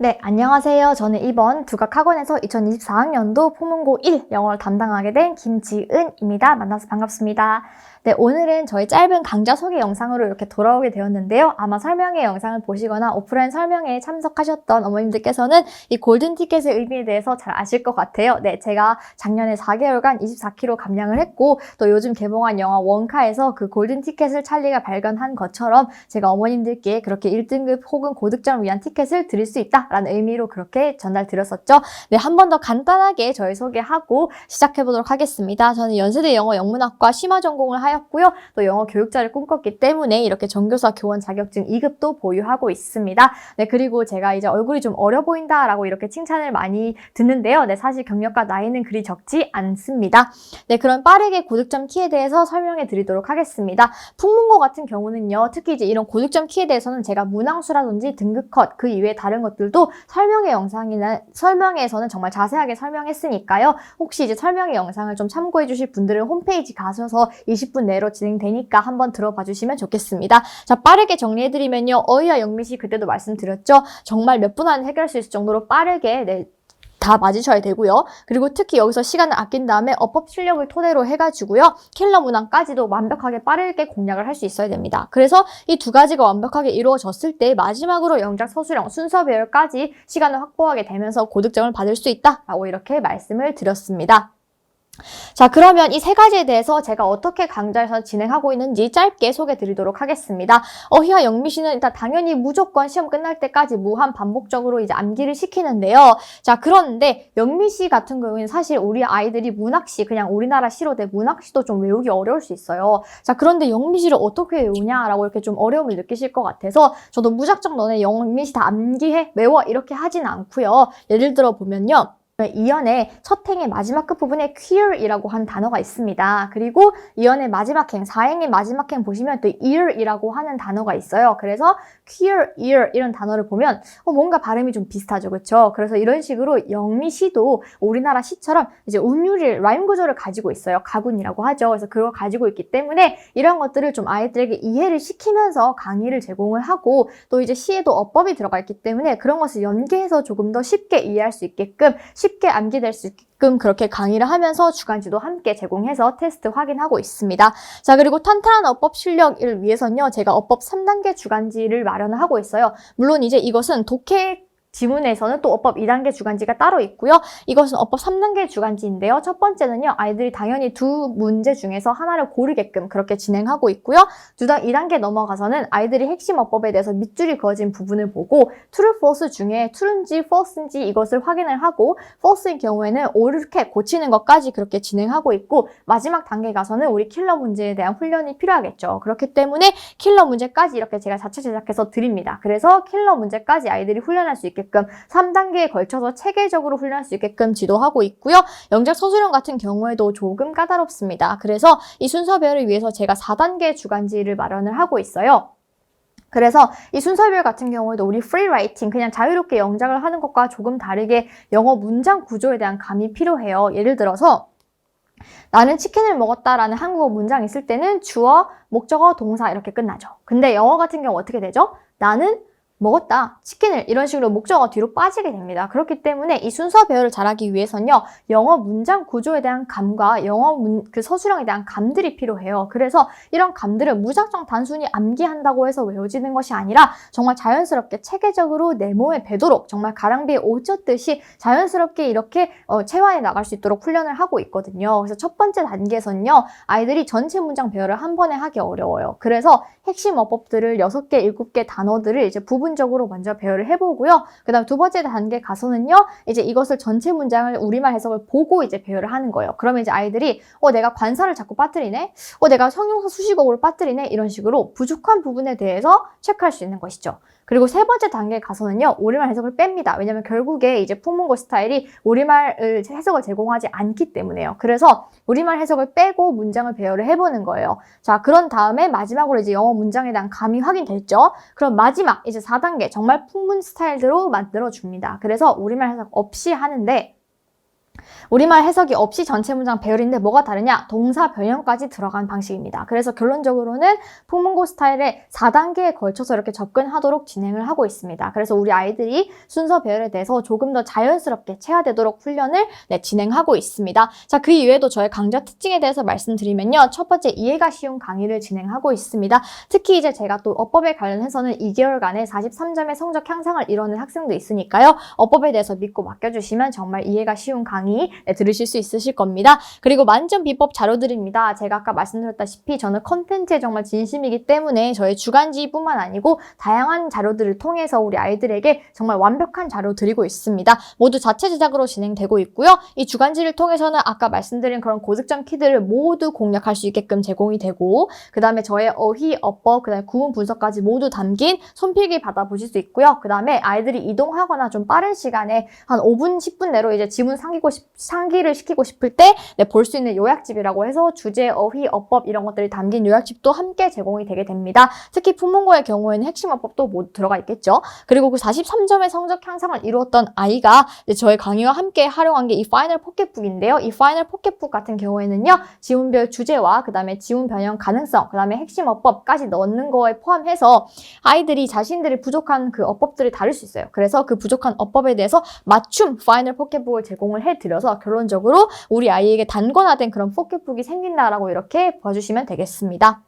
네, 안녕하세요. 저는 이번 두각학원에서 2024학년도 포문고 1 영어를 담당하게 된 김지은입니다. 만나서 반갑습니다. 네, 오늘은 저희 짧은 강좌 소개 영상으로 이렇게 돌아오게 되었는데요. 아마 설명회 영상을 보시거나 오프라인 설명회에 참석하셨던 어머님들께서는 이 골든 티켓의 의미에 대해서 잘 아실 것 같아요. 네, 제가 작년에 4개월간 24kg 감량을 했고 또 요즘 개봉한 영화 원카에서 그 골든 티켓을 찰리가 발견한 것처럼 제가 어머님들께 그렇게 1등급 혹은 고득점을 위한 티켓을 드릴 수 있다 라는 의미로 그렇게 전달 드렸었죠. 네, 한 번 더 간단하게 저희 소개하고 시작해 보도록 하겠습니다. 저는 연세대 영어 영문학과 심화 전공을 하였고요. 또 영어 교육자를 꿈꿨기 때문에 이렇게 전교사 교원 자격증 2급도 보유하고 있습니다. 네, 그리고 제가 이제 얼굴이 좀 어려 보인다라고 이렇게 칭찬을 많이 듣는데요. 네, 사실 경력과 나이는 그리 적지 않습니다. 네, 그럼 빠르게 고득점 키에 대해서 설명해 드리도록 하겠습니다. 풍문고 같은 경우는요, 특히 이제 이런 고득점 키에 대해서는 제가 문항수라든지 등급 컷, 그 이외의 다른 것들도 설명의 영상이나 설명에서는 정말 자세하게 설명했으니까요. 혹시 이제 설명의 영상을 좀 참고해 주실 분들은 홈페이지 가셔서 20분 내로 진행되니까 한번 들어봐 주시면 좋겠습니다. 자, 빠르게 정리해 드리면요. 어휘와 영미시 그때도 말씀드렸죠. 정말 몇 분 안에 해결할 수 있을 정도로 빠르게 네, 다 맞으셔야 되고요. 그리고 특히 여기서 시간을 아낀 다음에 어법 실력을 토대로 해가지고요. 킬러 문항까지도 완벽하게 빠르게 공략을 할 수 있어야 됩니다. 그래서 이 두 가지가 완벽하게 이루어졌을 때 마지막으로 영작 서술형 순서 배열까지 시간을 확보하게 되면서 고득점을 받을 수 있다라고 이렇게 말씀을 드렸습니다. 자, 그러면 이 세 가지에 대해서 제가 어떻게 강좌에서 진행하고 있는지 짧게 소개 드리도록 하겠습니다. 어휘와 영미시는 일단 당연히 무조건 시험 끝날 때까지 무한 반복적으로 이제 암기를 시키는데요. 자, 그런데 영미시 같은 경우에는 사실 우리 아이들이 문학시, 그냥 우리나라 시로대 문학시도 좀 외우기 어려울 수 있어요. 자, 그런데 영미시를 어떻게 외우냐라고 이렇게 좀 어려움을 느끼실 것 같아서 저도 무작정 너네 영미시 다 암기해, 외워 이렇게 하진 않고요. 예를 들어 보면요. 이연의 첫 행의 마지막 끝부분에 queer이라고 하는 단어가 있습니다. 그리고 이연의 마지막 행, 사행의 마지막 행 보시면 또 ear이라고 하는 단어가 있어요. 그래서 queer, ear 이런 단어를 보면 어, 뭔가 발음이 좀 비슷하죠. 그렇죠? 그래서 이런 식으로 영미시도 우리나라 시처럼 이제 운율을 라임 구조를 가지고 있어요. 가군이라고 하죠. 그래서 그걸 가지고 있기 때문에 이런 것들을 좀 아이들에게 이해를 시키면서 강의를 제공을 하고 또 이제 시에도 어법이 들어가 있기 때문에 그런 것을 연계해서 조금 더 쉽게 이해할 수 있게끔 쉽게 암기될 수 있게끔 그렇게 강의를 하면서 주간지도 함께 제공해서 테스트 확인하고 있습니다. 자, 그리고 탄탄한 어법 실력을 위해서는요, 제가 어법 3단계 주간지를 마련을 하고 있어요. 물론 이제 이것은 독해 지문에서는 또 어법 2단계 주간지가 따로 있고요. 이것은 어법 3단계 주간지인데요. 첫 번째는요. 아이들이 당연히 두 문제 중에서 하나를 고르게끔 그렇게 진행하고 있고요. 두 단, 2단계 넘어가서는 아이들이 핵심 어법에 대해서 밑줄이 그어진 부분을 보고 true, false 중에 true인지 false인지 이것을 확인을 하고 false인 경우에는 옳게 고치는 것까지 그렇게 진행하고 있고 마지막 단계 가서는 우리 킬러 문제에 대한 훈련이 필요하겠죠. 그렇기 때문에 킬러 문제까지 이렇게 제가 자체 제작해서 드립니다. 그래서 킬러 문제까지 아이들이 훈련할 수 있게 있게끔 3단계에 걸쳐서 체계적으로 훈련할 수 있게끔 지도하고 있고요. 영작 서술형 같은 경우에도 조금 까다롭습니다. 그래서 이 순서별을 위해서 제가 4단계 주간지를 마련을 하고 있어요. 그래서 이 순서별 같은 경우에도 우리 프리 라이팅 그냥 자유롭게 영작을 하는 것과 조금 다르게 영어 문장 구조에 대한 감이 필요해요. 예를 들어서 나는 치킨을 먹었다라는 한국어 문장 있을 때는 주어, 목적어, 동사 이렇게 끝나죠. 근데 영어 같은 경우 어떻게 되죠? 나는 먹었다, 치킨을 이런 식으로 목적어 뒤로 빠지게 됩니다. 그렇기 때문에 이 순서 배열을 잘하기 위해서는요, 영어 문장 구조에 대한 감과 영어 문, 그 서술형에 대한 감들이 필요해요. 그래서 이런 감들을 무작정 단순히 암기한다고 해서 외워지는 것이 아니라 정말 자연스럽게 체계적으로 내 몸에 배도록 정말 가랑비에 옷 젖듯이 자연스럽게 이렇게 어, 체화해 나갈 수 있도록 훈련을 하고 있거든요. 그래서 첫 번째 단계에서는요, 아이들이 전체 문장 배열을 한 번에 하기 어려워요. 그래서 핵심 어법들을 6개, 7개 단어들을 이제 부분 부분적으로 먼저 배열을 해보고요. 그 다음 두 번째 단계 가서는요, 이제 이것을 전체 문장을 우리말 해석을 보고 이제 배열을 하는 거예요. 그러면 이제 아이들이, 어, 내가 관사를 자꾸 빠뜨리네? 어, 내가 형용사 수식어로 빠뜨리네? 이런 식으로 부족한 부분에 대해서 체크할 수 있는 것이죠. 그리고 세 번째 단계에 가서는요, 우리말 해석을 뺍니다. 왜냐면 결국에 이제 풍문고 스타일이 우리말을 해석을 제공하지 않기 때문에요. 그래서 우리말 해석을 빼고 문장을 배열을 해보는 거예요. 자, 그런 다음에 마지막으로 이제 영어 문장에 대한 감이 확인됐죠? 그럼 마지막, 이제 4 단계, 정말 풍문 스타일대로 만들어줍니다. 그래서 우리말 해석 없이 하는데, 우리말 해석이 없이 전체 문장 배열인데 뭐가 다르냐? 동사 변형까지 들어간 방식입니다. 그래서 결론적으로는 풍문고 스타일의 4단계에 걸쳐서 이렇게 접근하도록 진행을 하고 있습니다. 그래서 우리 아이들이 순서 배열에 대해서 조금 더 자연스럽게 체화되도록 훈련을 네, 진행하고 있습니다. 자, 그 이외에도 저의 강좌 특징에 대해서 말씀드리면요. 첫 번째 이해가 쉬운 강의를 진행하고 있습니다. 특히 이제 제가 또 어법에 관련해서는 2개월간의 43점의 성적 향상을 이뤄낸 학생도 있으니까요. 어법에 대해서 믿고 맡겨주시면 정말 이해가 쉬운 강의 네, 들으실 수 있으실 겁니다. 그리고 만점 비법 자료들입니다. 제가 아까 말씀드렸다시피 저는 컨텐츠에 정말 진심이기 때문에 저의 주간지뿐만 아니고 다양한 자료들을 통해서 우리 아이들에게 정말 완벽한 자료 드리고 있습니다. 모두 자체 제작으로 진행되고 있고요. 이 주간지를 통해서는 아까 말씀드린 그런 고득점 키들을 모두 공략할 수 있게끔 제공이 되고 그 다음에 저의 어휘, 어법, 그 다음에 구문 분석까지 모두 담긴 손필기 받아보실 수 있고요. 그 다음에 아이들이 이동하거나 좀 빠른 시간에 한 5분, 10분 내로 이제 지문 상기고 싶, 상기를 시키고 싶을 때 볼 수 있는 요약집이라고 해서 주제, 어휘, 어법 이런 것들이 담긴 요약집도 함께 제공이 되게 됩니다. 특히 품문고의 경우에는 핵심 어법도 모두 들어가 있겠죠. 그리고 그 43점의 성적 향상을 이루었던 아이가 저의 강의와 함께 활용한 게 이 파이널 포켓북인데요. 이 파이널 포켓북 같은 경우에는요. 지문별 주제와 그 다음에 지문 변형 가능성, 그 다음에 핵심 어법까지 넣는 거에 포함해서 아이들이 자신들이 부족한 그 어법들을 다룰 수 있어요. 그래서 그 부족한 어법에 대해서 맞춤 파이널 포켓북을 제공을 해 드려서 결론적으로 우리 아이에게 단권화된 그런 포켓북이 생긴다라고 이렇게 봐주시면 되겠습니다.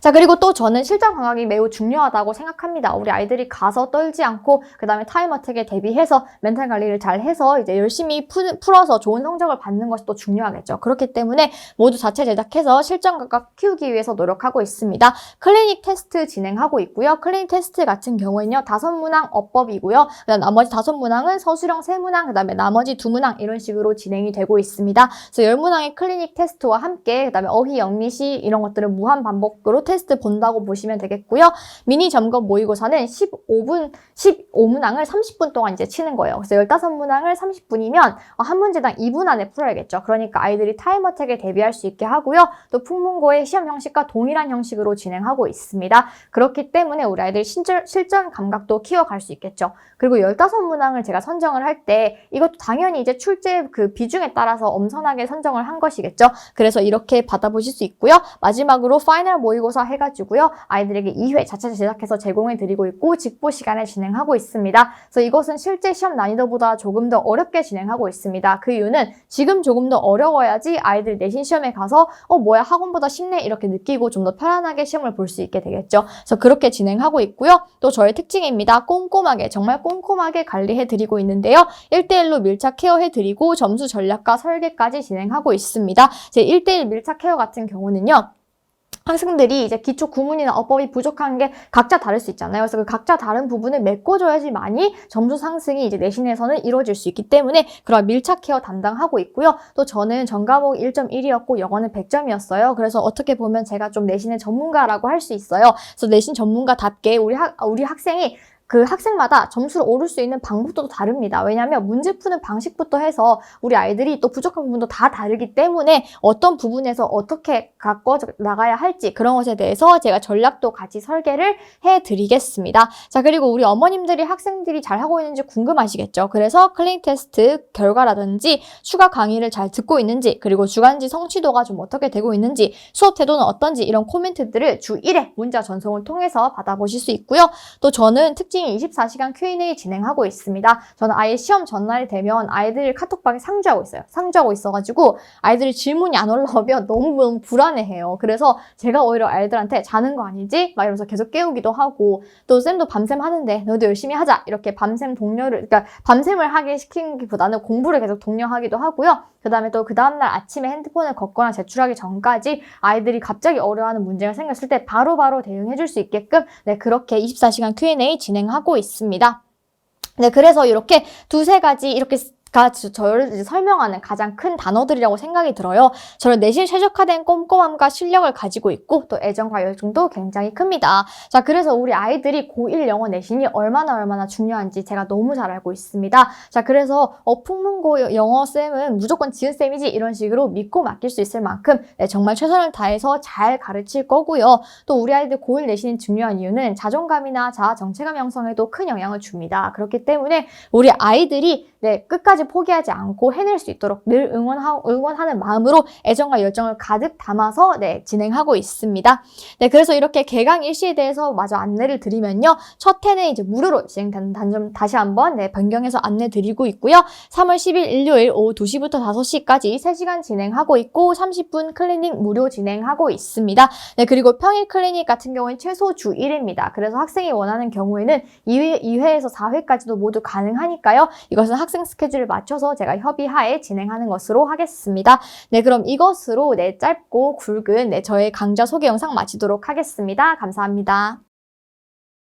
자, 그리고 또 저는 실전 강학이 매우 중요하다고 생각합니다. 우리 아이들이 가서 떨지 않고, 그 다음에 타임 어택에 대비해서 멘탈 관리를 잘 해서 이제 열심히 푸, 풀어서 좋은 성적을 받는 것이 또 중요하겠죠. 그렇기 때문에 모두 자체 제작해서 실전 감각 키우기 위해서 노력하고 있습니다. 클리닉 테스트 진행하고 있고요. 클리닉 테스트 같은 경우에는요, 다섯 문항 어법이고요. 그 다음 나머지 다섯 문항은 서술형 세 문항, 그 다음에 나머지 두 문항 이런 식으로 진행이 되고 있습니다. 그래서 열 문항의 클리닉 테스트와 함께, 그 다음에 어휘, 영미시 이런 것들을 무한 반복 으로 테스트 본다고 보시면 되겠고요. 미니 점검 모의고사는 15분, 15문항을 30분 동안 이제 치는 거예요. 그래서 15문항을 30분이면 한 문제당 2분 안에 풀어야겠죠. 그러니까 아이들이 타임 어택에 대비할 수 있게 하고요. 또 풍문고의 시험 형식과 동일한 형식으로 진행하고 있습니다. 그렇기 때문에 우리 아이들 실전, 실전 감각도 키워갈 수 있겠죠. 그리고 15문항을 제가 선정을 할 때 이것도 당연히 이제 출제 그 비중에 따라서 엄선하게 선정을 한 것이겠죠. 그래서 이렇게 받아보실 수 있고요. 마지막으로 파이널 모의고사 해가지고요. 아이들에게 2회 자체 제작해서 제공해 드리고 있고 직보 시간에 진행하고 있습니다. 그래서 이것은 실제 시험 난이도보다 조금 더 어렵게 진행하고 있습니다. 그 이유는 지금 조금 더 어려워야지 아이들 내신 시험에 가서 어 뭐야 학원보다 쉽네 이렇게 느끼고 좀 더 편안하게 시험을 볼 수 있게 되겠죠. 그래서 그렇게 진행하고 있고요. 또 저의 특징입니다. 꼼꼼하게 정말 꼼꼼하게 관리해 드리고 있는데요. 1대1로 밀착 케어해 드리고 점수 전략과 설계까지 진행하고 있습니다. 제 1대1 밀착 케어 같은 경우는요. 학생들이 이제 기초 구문이나 어법이 부족한 게 각자 다를 수 있잖아요. 그래서 그 각자 다른 부분을 메꿔줘야지만이 점수 상승이 이제 내신에서는 이루어질 수 있기 때문에 그런 밀착 케어 담당하고 있고요. 또 저는 전 과목 1.1이었고 영어는 100점이었어요. 그래서 어떻게 보면 제가 좀 내신의 전문가라고 할 수 있어요. 그래서 내신 전문가답게 우리 학, 우리 학생이 그 학생마다 점수를 오를 수 있는 방법도 다릅니다. 왜냐하면 문제 푸는 방식부터 해서 우리 아이들이 또 부족한 부분도 다 다르기 때문에 어떤 부분에서 어떻게 갖고 나가야 할지 그런 것에 대해서 제가 전략도 같이 설계를 해드리겠습니다. 자 그리고 우리 어머님들이 학생들이 잘 하고 있는지 궁금하시겠죠. 그래서 클리닉 테스트 결과라든지 추가 강의를 잘 듣고 있는지 그리고 주간지 성취도가 좀 어떻게 되고 있는지 수업 태도는 어떤지 이런 코멘트들을 주 1회 문자 전송을 통해서 받아보실 수 있고요. 또 저는 특징 코칭 24시간 Q&A 진행하고 있습니다. 저는 아예 시험 전날이 되면 아이들 카톡방에 상주하고 있어요. 상주하고 있어가지고 아이들이 질문이 안 올라오면 너무 너무 불안해해요. 그래서 제가 오히려 아이들한테 자는 거 아니지? 막 이러면서 계속 깨우기도 하고 또 쌤도 밤샘 하는데 너도 열심히 하자 이렇게 밤샘 동료를 그러니까 밤샘을 하게 시키기보다는 공부를 계속 독려하기도 하고요. 그 다음에 또 그 다음날 아침에 핸드폰을 걷거나 제출하기 전까지 아이들이 갑자기 어려워하는 문제가 생겼을 때 바로바로 대응해 줄 수 있게끔 네, 그렇게 24시간 Q&A 진행하고 있습니다. 네, 그래서 이렇게 두세 가지 이렇게 가 저를 설명하는 가장 큰 단어들이라고 생각이 들어요. 저는 내신 최적화된 꼼꼼함과 실력을 가지고 있고 또 애정과 열정도 굉장히 큽니다. 자, 그래서 우리 아이들이 고1 영어 내신이 얼마나 얼마나 중요한지 제가 너무 잘 알고 있습니다. 자, 그래서 어, 풍문고 영어 쌤은 무조건 지은 쌤이지 이런 식으로 믿고 맡길 수 있을 만큼 네, 정말 최선을 다해서 잘 가르칠 거고요. 또 우리 아이들 고1 내신이 중요한 이유는 자존감이나 자아 정체감 형성에도 큰 영향을 줍니다. 그렇기 때문에 우리 아이들이 네, 끝까지 포기하지 않고 해낼 수 있도록 늘 응원하, 응원하는 마음으로 애정과 열정을 가득 담아서 네, 진행하고 있습니다. 네, 그래서 이렇게 개강 일시에 대해서 마저 안내를 드리면요. 첫 해는 이제 무료로 진행되는 단점 다시 한번 네, 변경해서 안내 드리고 있고요. 3월 10일 일요일 오후 2시부터 5시까지 3시간 진행하고 있고 30분 클리닉 무료 진행하고 있습니다. 네, 그리고 평일 클리닉 같은 경우는 최소 주 1회입니다. 그래서 학생이 원하는 경우에는 2회, 2회에서 4회까지도 모두 가능하니까요. 이것은 학생 스케줄을 맞춰서 제가 협의하에 진행하는 것으로 하겠습니다. 네, 그럼 이것으로 네, 짧고 굵은 네, 저의 강좌 소개 영상 마치도록 하겠습니다. 감사합니다.